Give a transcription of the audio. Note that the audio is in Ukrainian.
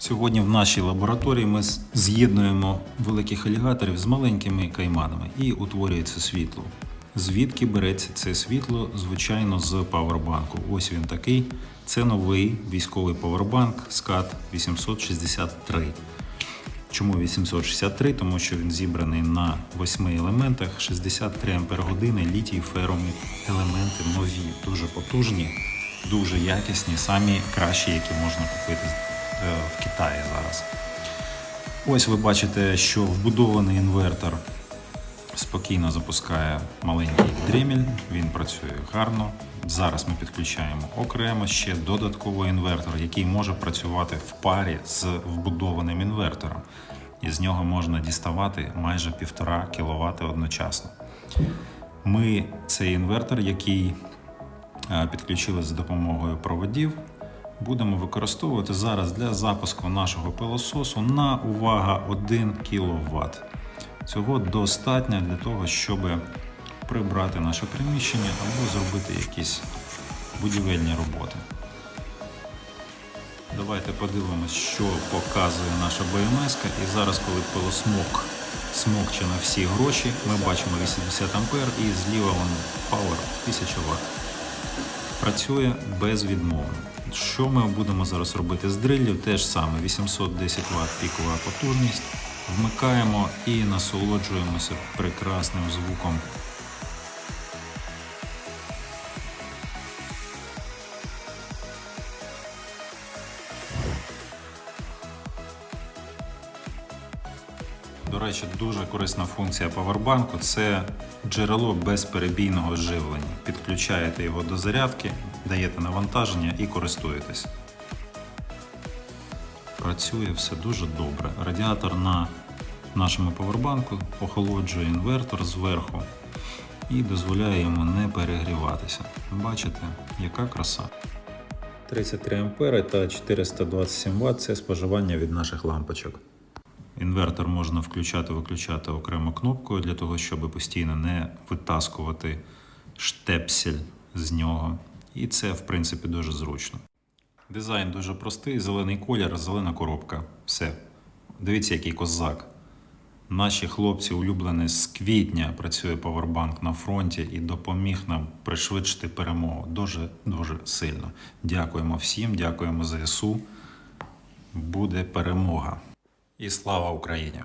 Сьогодні в нашій лабораторії ми з'єднуємо великих алігаторів з маленькими кайманами і утворюється світло. Звідки береться це світло? Звичайно, з павербанку. Ось він такий. Це новий військовий павербанк SCAT 863. Чому 863? Тому що він зібраний на 8 елементах, 63 ампер години, літій, феромі елементи нові, дуже потужні, дуже якісні, самі кращі, які можна купити в Китаї зараз. Ось ви бачите, що вбудований інвертор спокійно запускає маленький дремель, він працює гарно. Зараз ми підключаємо окремо ще додатковий інвертор, який може працювати в парі з вбудованим інвертором. І з нього можна діставати майже 1,5 кВт одночасно. Ми цей інвертор, який е, підключили за допомогою проводів, будемо використовувати зараз для запуску нашого пилососу на увага 1 кВт. Цього достатньо для того, щоб прибрати наше приміщення або зробити якісь будівельні роботи. Давайте подивимось, що показує наша БМС. І зараз, коли пилосмок смокче на всі гроші, ми бачимо 80 А і зліва вон Power 1000 Вт. Працює безвідмовно. Що ми будемо зараз робити з дрилів? Те ж саме 810 Вт пікова потужність. Вмикаємо і насолоджуємося прекрасним звуком. До речі, дуже корисна функція павербанку це джерело безперебійного живлення. Підключаєте його до зарядки, даєте навантаження і користуєтесь. Працює все дуже добре. Радіатор на нашому павербанку охолоджує інвертор зверху і дозволяє йому не перегріватися. Бачите, яка краса. 33 ампери та 427 Вт це споживання від наших лампочок. Інвертор можна включати-виключати окремо кнопкою для того, щоб постійно не витаскувати штепсель з нього. І це, в принципі, дуже зручно. Дизайн дуже простий, зелений колір, зелена коробка. Все. Дивіться, який козак. Наші хлопці улюблені з квітня працює павербанк на фронті і допоміг нам пришвидшити перемогу дуже дуже сильно. Дякуємо всім, дякуємо ЗСУ. Буде перемога. І слава Україні!